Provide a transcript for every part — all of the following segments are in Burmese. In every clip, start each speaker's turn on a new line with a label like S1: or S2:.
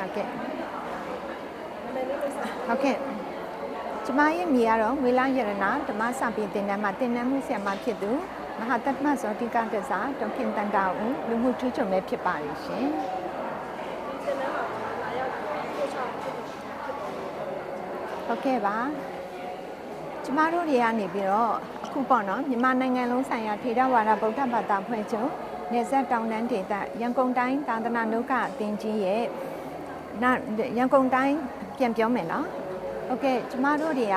S1: ဟုတ်ကဲ့ဟုတ်ကဲ့ကျမရဲ့မြေကတော့ဝေလာရတနာဓမ္မစာပေသင်တန်းမှာသင်တန်းမှုဆရာမဖြစ်သူမဟာတမဇောတိကတစ္စာဒေါက်ခင်တန်တာဦးလူမှုထူးချွန်ပဲဖြစ်ပါလိမ့်ရှင်ဟုတ်ကဲ့ပါကျမတို့တွေကနေပြီးတော့အခုပေါ့နော်မြန်မာနိုင်ငံလုံးဆိုင်ရာထေရဝါဒဗုဒ္ဓဘာသာဖွဲ့ချုပ်နေဆက်တောင်တန်းဒေသရန်ကုန်တိုင်းသာသနာ့နုကအသင်းကြီးရဲ့ နာရန်ကုန်တိုင်းပြန်ပြောမယ်နော်ဟုတ်ကဲ့ကျမတို့တွေက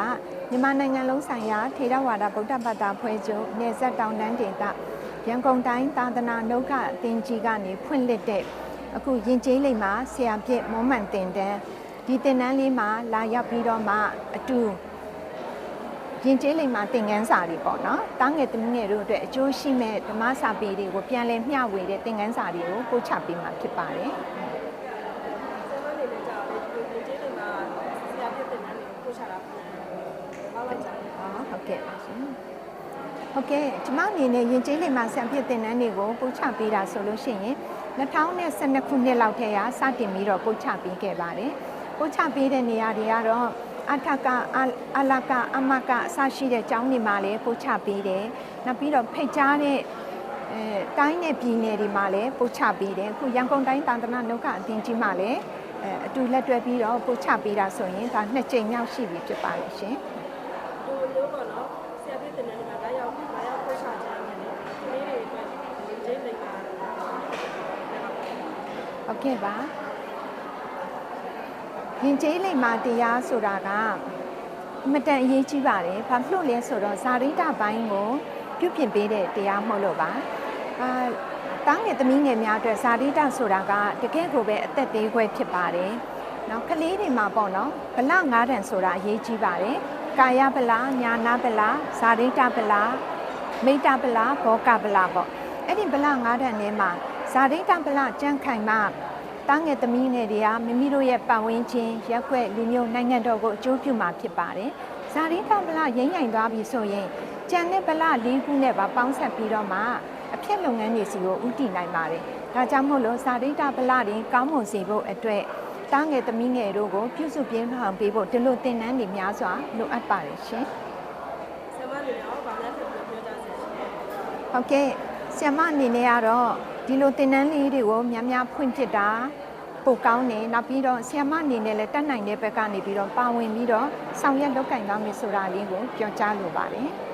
S1: မြန်မာနိုင်ငံလုံးဆိုင်ရာထေရဝါဒဗုဒ္ဓဘာသာဖွဲ့ချုပ်နေဆက်တောင်တန်းဒေသရန်ကုန်တိုင်းသာသနာ့နုကအသင်းကြီးကနေဖွင့်လှစ်တဲ့အခုရင်ကျေးလိမ်မှာဆရာပြည့်မောမှန်တင်တန်းဒီတင်တန်းလေးမှာလာရောက်ပြီးတော့မှအတူရင်ကျေးလိမ်မှာသင်ခန်းစာတွေပေါ့နော်။တားငယ်သမီးငယ်တို့အတွက်အကျိုးရှိမဲ့ဓမ္မစာပေတွေကိုပြန်လည်မျှဝေတဲ့သင်ခန်းစာတွေကိုပို့ချပေးမှာဖြစ်ပါတယ်။
S2: ဆရာမအနေနဲ့ကြာလေ ဒီဒီကျေးတွေမှာဆရာပြတဲ့နန်းတွေကိုပို့ချတာဘာလိုက်ကြလဲ
S1: อ๋อဟုတ်ကဲ့ပါရှင်ဟုတ်ကဲ့ကျမအနေနဲ့ရင်ကျေးလိမ်မှာဆံပြစ်တင်နန်းတွေကိုပို့ချပေးတာဆိုလို့ရှိရင်2012ခုနှစ်လောက်ထဲကစတင်ပြီးတော့ပို့ချပေးခဲ့ပါတယ်ပို့ချပေးတဲ့နေရာတွေကတော့အထကအအလကအမကအစရှိတဲ့ကျောင်းတွေမှာလည်းပို့ချပေးတယ်နောက်ပြီးတော့ဖိတ်ကြားတဲ့အဲတိုင်းနဲ့ပြည်နယ်တွေမှာလည်းပို့ချပေးတယ်အခုရန်ကုန်တိုင်းတန်တနာနုကအသင်းကြီးမှာလည်း အဲအတူလက်တွဲပြီးတော့ပို့ချပေးတာဆိုရင်ဒါနှစ်ကြိမ်မြောက်ရှိပြီဖြစ်ပါတယ်ရှင်
S2: ဒီလိုပေါ့နော်ဆရာပြတဲ့နန်းတွေမှာလာရောက်လာရောက်ပို့ချကြတယ်လေဒီလေးတွေအတွက်ဒီကျေးတွေမှာ
S1: ဟုတ်ကဲ့ပါရင်ကျေးလိမ်မာတရားဆိုတာကအမတန်အရေးကြီးပါတယ်ဘာဖြစ်လို့လဲဆိုတော့ဇာရိတပိုင်းကိုပြုပြင်ပေးတဲ့တရားမဟုတ်လို့ပါအာ တားငယ်သမီးငယ်များအတွက်ဇာရိတဆိုတာကတကယ့်ကိုပဲအသက်သေးခွဲဖြစ်ပါတယ်နော်ကလေးတွေမှာပေါ့နော်ဗလငါးတန်ဆိုတာအရေးကြီးပါတယ်ကာယဗလာညာနာဗလာဇာရိတဗလာမိတ္တဗလာဘောကဗလာပေါ့အဲ့ဒီဗလငါးတန်ထဲမှာဇာရိတဗလာကြန့်ခိုင်မှတားငယ်သမီးငယ်တွေကမိမိတို့ရဲ့ပတ်ဝန်းကျင်ရက်ွက်လူမျိုးနိုင်ငံတော်ကိုအကျိုးပြုမှာဖြစ်ပါတယ်။ဇာတိတဗလရိမ့်ရိုင်သွားပြီဆိုရင်ကြံတဲ့ဗလ၄ခုနဲ့ပါပေါင်းဆက်ပြီးတော့မှ အဖြစ်လုပ်ငန်းတွေစီကိုဥတည်နိုင်ပါတယ်။ဒါကြောင့်မို့လို့ဇာတိတဗလတွေကောင်းမွန်စေဖို့အတွက်တားငယ်သမီးငယ်တို့ကိုပြုစုပြင်းထောင်ပေးဖို့ဒီလိုသင်တန်းတွေများစွာလိုအပ်ပါတယ်ရှင်။
S2: ဆရာမအနေနဲ့ဟောဗာများဆက်ပြီးပြောကြစေရှင်
S1: ဟုတ်ကဲ့ဆ iam မအနေနဲ့ကတော့ဒီလိုသင်တန်းလေးတွေကိုများများဖွင့်ဖြစ်တာပိုကောင်းတယ်နောက်ပြီးတော့ဆ iam မအနေနဲ့လည်းတက်နိုင်တဲ့ဘက်ကနေပြီးတော့ပါဝင်ပြီးတော့ဆောင်ရွက်လုပ်ကင်သွားမယ်ဆိုတာလေးကိုပြောကြားလိုပါတယ်။